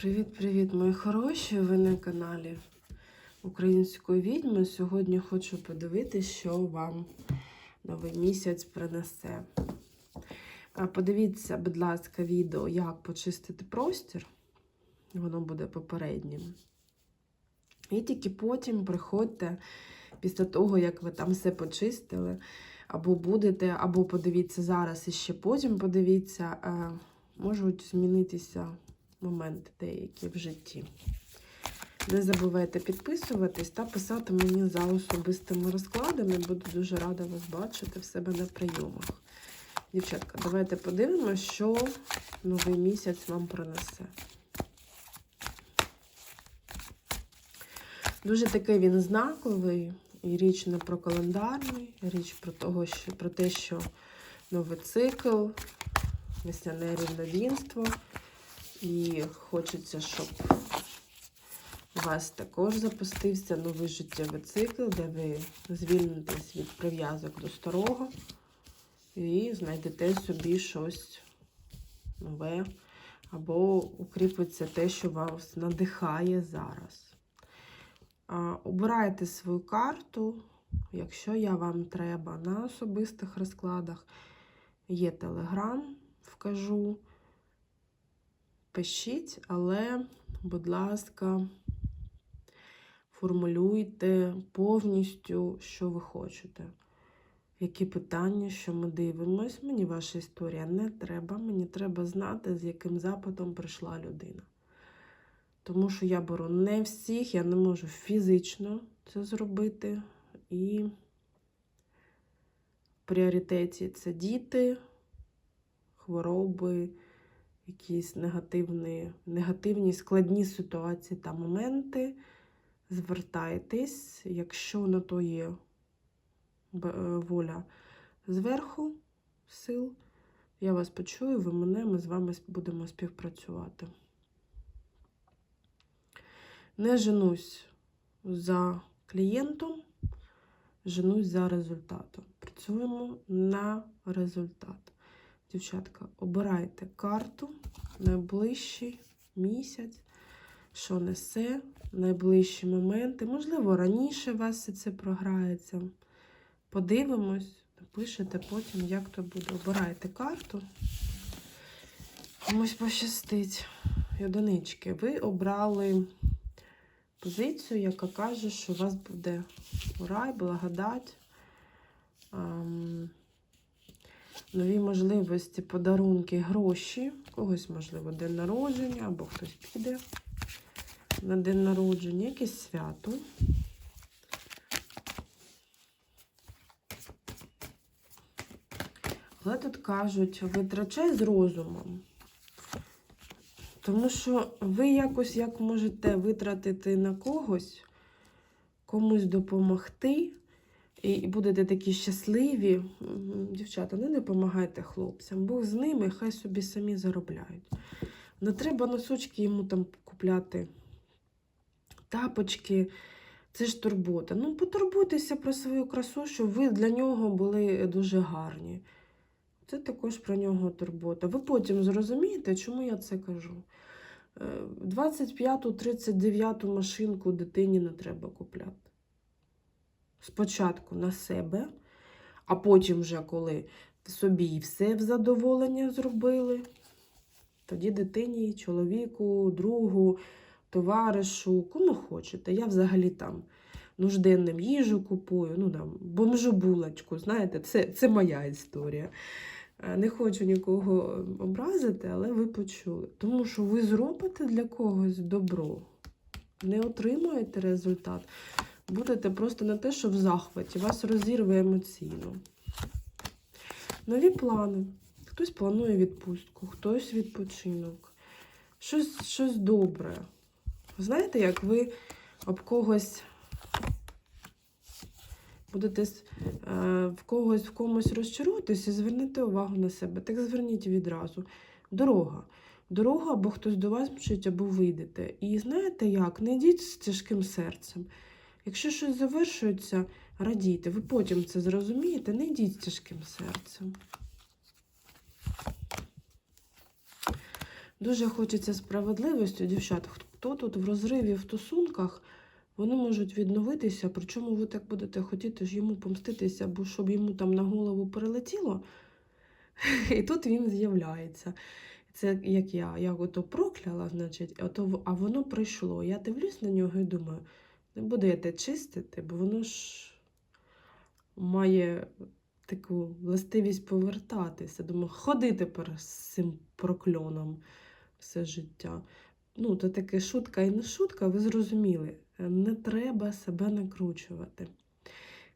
Привіт-привіт, мої хороші! Ви на каналі Української відьми. Сьогодні хочу подивитися, що вам новий місяць принесе. Подивіться, будь ласка, відео, як почистити простір. Воно буде попереднім. І тільки потім приходьте після того, як ви там все почистили, або будете, або подивіться зараз і ще потім подивіться, е, можуть змінитися моменти деякі в житті. Не забувайте підписуватись та писати мені за особистими розкладами. Буду дуже рада вас бачити в себе на прийомах. Дівчатка, давайте подивимося, що новий місяць вам принесе. Дуже такий він знаковий, і річ не про календарний, річ про, того, що, про те, що новий цикл, весняне рівновінство. І хочеться, щоб у вас також запустився новий життєвий цикл, де ви звільнитесь від прив'язок до старого і знайдете собі щось нове, або укріпиться те, що вас надихає зараз. Обирайте свою карту, якщо я вам треба на особистих розкладах. Є телеграм, вкажу. Пишіть, але, будь ласка, формулюйте повністю, що ви хочете. Які питання, що ми дивимось, мені ваша історія не треба. Мені треба знати, з яким запитом прийшла людина. Тому що я беру не всіх, я не можу фізично це зробити. І в пріоритеті це діти, хвороби якісь негативні, негативні складні ситуації та моменти, звертайтесь, якщо на то є воля зверху сил, я вас почую, ви мене, ми з вами будемо співпрацювати. Не женусь за клієнтом, женусь за результатом. Працюємо на результат. Дівчатка, обирайте карту найближчий місяць, що несе, найближчі моменти. Можливо, раніше у вас це програється. Подивимось, напишете потім, як то буде. Обирайте карту. Комусь пощастить. Одинички, ви обрали позицію, яка каже, що у вас буде рай, благодать. Нові можливості, подарунки, гроші. Когось, можливо, день народження, або хтось піде на день народження, якесь свято. Але тут кажуть, витрачай з розумом. Тому що ви якось як можете витратити на когось, комусь допомогти, і будете такі щасливі, дівчата, не допомагайте хлопцям, Бог з ними, хай собі самі заробляють. Не треба носочки йому там купляти, тапочки, це ж турбота. Ну, потурбуйтеся про свою красу, щоб ви для нього були дуже гарні. Це також про нього турбота. Ви потім зрозумієте, чому я це кажу. 25-39 машинку дитині не треба купляти спочатку на себе, а потім, вже коли собі все в задоволення зробили, тоді дитині, чоловіку, другу, товаришу, кому хочете. Я взагалі там нужденним їжу купую, ну там бомжу булочку, знаєте, це, це моя історія. Е, не хочу нікого образити, але ви почули. Тому що ви зробите для когось добро, не отримуєте результат будете просто не те, що в захваті, вас розірве емоційно. Нові плани. Хтось планує відпустку, хтось відпочинок. Щось щось добре. Знаєте, як ви об когось будете е, в когось в комусь розчаруєтесь і звернете увагу на себе. Так зверніть відразу. Дорога. Дорога, або хтось до вас мчить, або вийдете. І знаєте як? Не йдіть з тяжким серцем. Якщо щось завершується, радійте. Ви потім це зрозумієте, не йдіть з тяжким серцем. Дуже хочеться справедливості, дівчат. Хто тут в розриві в стосунках, вони можуть відновитися, причому ви так будете хотіти ж йому помститися, або щоб йому там на голову прилетіло. І тут він з'являється. Це як я. Я ото прокляла, значить, ото, а воно прийшло. Я дивлюсь на нього і думаю, не будете чистити, бо воно ж має таку властивість повертатися. Думаю, ходи тепер з цим прокльоном все життя. Ну, то таке шутка і не шутка, ви зрозуміли. Не треба себе накручувати.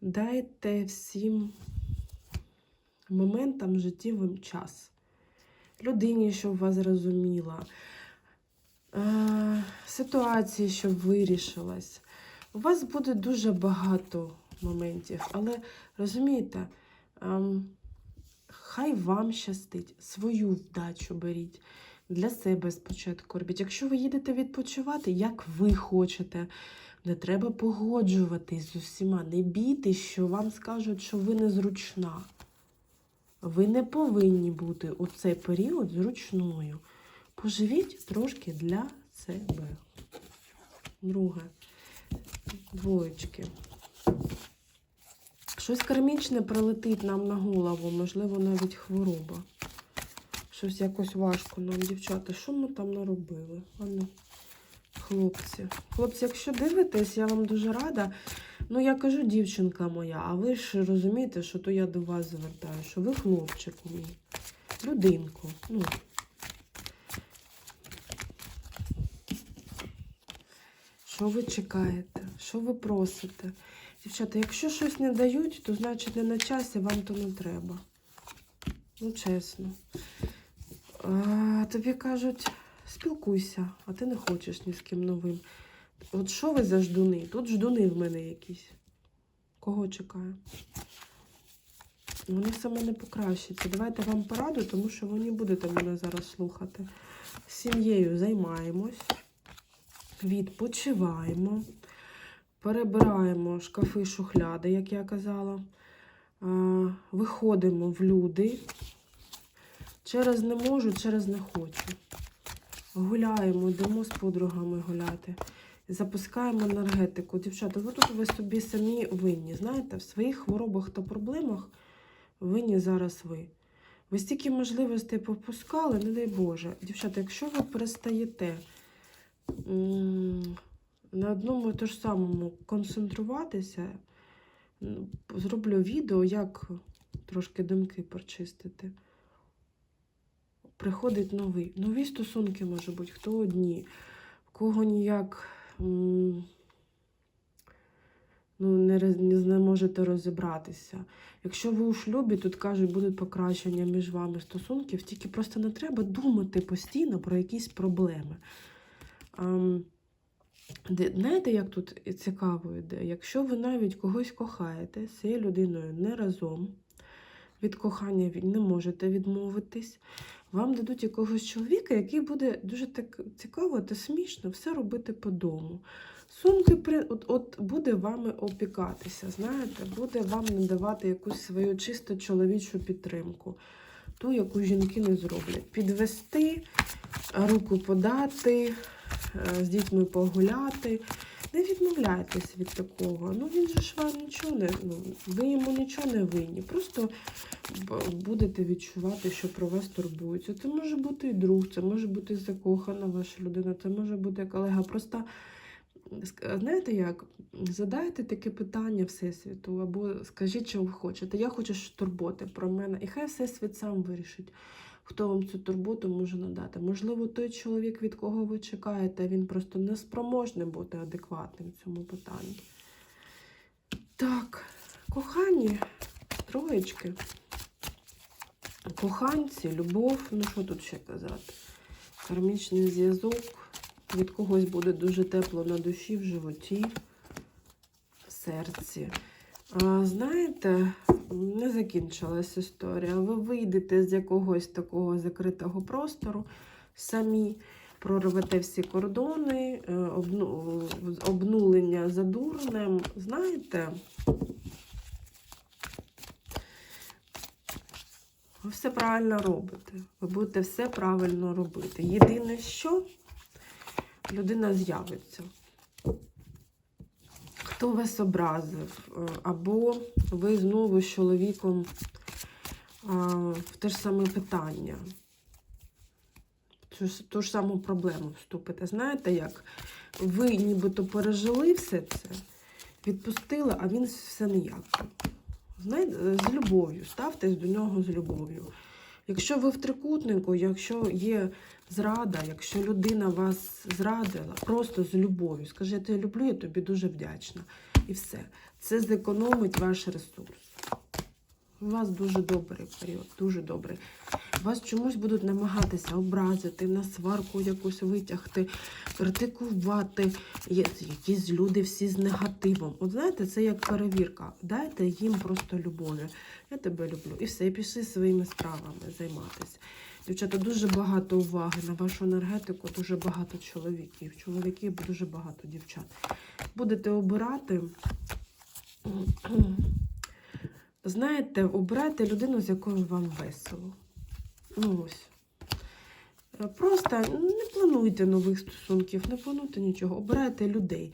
Дайте всім моментам життєвим час. Людині, щоб вас зрозуміла, е, ситуації, щоб вирішилась. У вас буде дуже багато моментів, але розумієте, ем, хай вам щастить, свою вдачу беріть. Для себе спочатку робіть. Якщо ви їдете відпочивати, як ви хочете, не треба погоджуватись з усіма. Не бійтесь, що вам скажуть, що ви незручна. Ви не повинні бути у цей період зручною. Поживіть трошки для себе. Друге. Двоєчки. Щось кармічне прилетить нам на голову, можливо, навіть хвороба. Щось якось важко нам, дівчата. Що ми там наробили? Ану, хлопці. Хлопці, якщо дивитесь, я вам дуже рада. Ну, я кажу, дівчинка моя, а ви ж розумієте, що то я до вас звертаю, що ви хлопчик мій. Людинку. Ну. Що ви чекаєте? Що ви просите? Дівчата, якщо щось не дають, то значить не на часі, вам то не треба. Ну, чесно. А, тобі кажуть, спілкуйся, а ти не хочеш ні з ким новим. От що ви за ждуни? Тут ждуни в мене якісь. Кого чекаю? Вони саме не покращаться. Давайте вам пораду, тому що ви не будете мене зараз слухати. З Сім'єю займаємось, відпочиваємо, перебираємо шкафи, шухляди, як я казала. Виходимо в люди. Через не можу, через не хочу. Гуляємо, йдемо з подругами гуляти. Запускаємо енергетику. Дівчата, ви тут ви собі самі винні. Знаєте, в своїх хворобах та проблемах винні зараз ви. Ви стільки можливостей попускали, не дай Боже. Дівчата, якщо ви перестаєте на одному і то ж самому концентруватися, зроблю відео, як трошки думки прочистити. Приходить новий. Нові стосунки може бути, хто одні, в кого ніяк ну, не, не, можете розібратися. Якщо ви у шлюбі, тут кажуть, будуть покращення між вами стосунків, тільки просто не треба думати постійно про якісь проблеми. Знаєте, як тут цікаво йде? Якщо ви навіть когось кохаєте з цією людиною не разом, від кохання не можете відмовитись, вам дадуть якогось чоловіка, який буде дуже так цікаво та смішно все робити по дому. Сумки при... от, от буде вами опікатися, знаєте, буде вам надавати якусь свою чисто чоловічу підтримку, ту, яку жінки не зроблять. Підвести, руку подати, з дітьми погуляти. Не відмовляйтесь від такого. Ну він же ж вам нічого не. Ну, ви йому нічого не винні. Просто будете відчувати, що про вас турбуються. Це може бути і друг, це може бути закохана ваша людина, це може бути колега. Просто знаєте як? Задайте таке питання Всесвіту, або скажіть, що ви хочете. Я хочу турботи про мене. І хай Всесвіт сам вирішить, хто вам цю турботу може надати. Можливо, той чоловік, від кого ви чекаєте, він просто не спроможний бути адекватним в цьому питанні. Так, кохані, троєчки. Коханці, любов, ну що тут ще казати? Кармічний зв'язок. Від когось буде дуже тепло на душі, в животі, в серці. А, знаєте, не закінчилась історія. Ви вийдете з якогось такого закритого простору самі, прорвете всі кордони, е, обнулення за дурнем. Знаєте, Ви все правильно робите. Ви будете все правильно робити. Єдине, що людина з'явиться. Хто вас образив, е, або ви знову з чоловіком в те ж саме питання, ж, ту ж саму проблему вступите. Знаєте, як ви нібито пережили все це, відпустили, а він все ніяк. Знаєте, з любов'ю, ставтесь до нього з любов'ю. Якщо ви в трикутнику, якщо є зрада, якщо людина вас зрадила, просто з любов'ю. Скажи, я тебе люблю, я тобі дуже вдячна. І все. Це зекономить ваш ресурс. У вас дуже добрий період, дуже добрий. Вас чомусь будуть намагатися образити, на сварку якусь витягти, критикувати. Якісь люди всі з негативом. От знаєте, це як перевірка. Дайте їм просто любові. Я тебе люблю. І все, і пішли своїми справами займатися. Дівчата, дуже багато уваги на вашу енергетику, дуже багато чоловіків. Чоловіків дуже багато дівчат. Будете обирати. Знаєте, обирайте людину, з якою вам весело. Ну ось. Просто не плануйте нових стосунків, не плануйте нічого. Обирайте людей,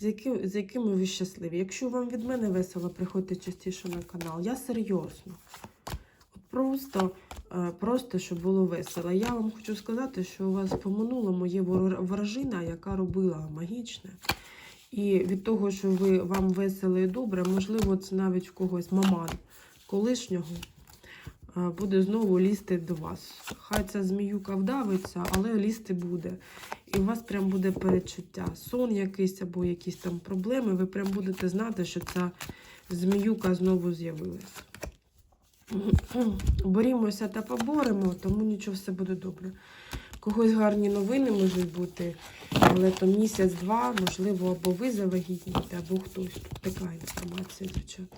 з, які, з якими ви щасливі. Якщо вам від мене весело, приходьте частіше на канал. Я серйозно. От просто, е, просто щоб було весело. Я вам хочу сказати, що у вас по минулому є вор- ворожина, яка робила магічне. І від того, що ви вам весело і добре, можливо, це навіть в когось маман колишнього буде знову лізти до вас. Хай ця зміюка вдавиться, але лізти буде. І у вас прям буде перечуття. Сон якийсь або якісь там проблеми, ви прям будете знати, що ця зміюка знову з'явилась. Борімося та поборемо, тому нічого все буде добре. Когось гарні новини можуть бути, але то місяць-два, можливо, або ви завагітнієте, або хтось. Тут така інформація, дівчата.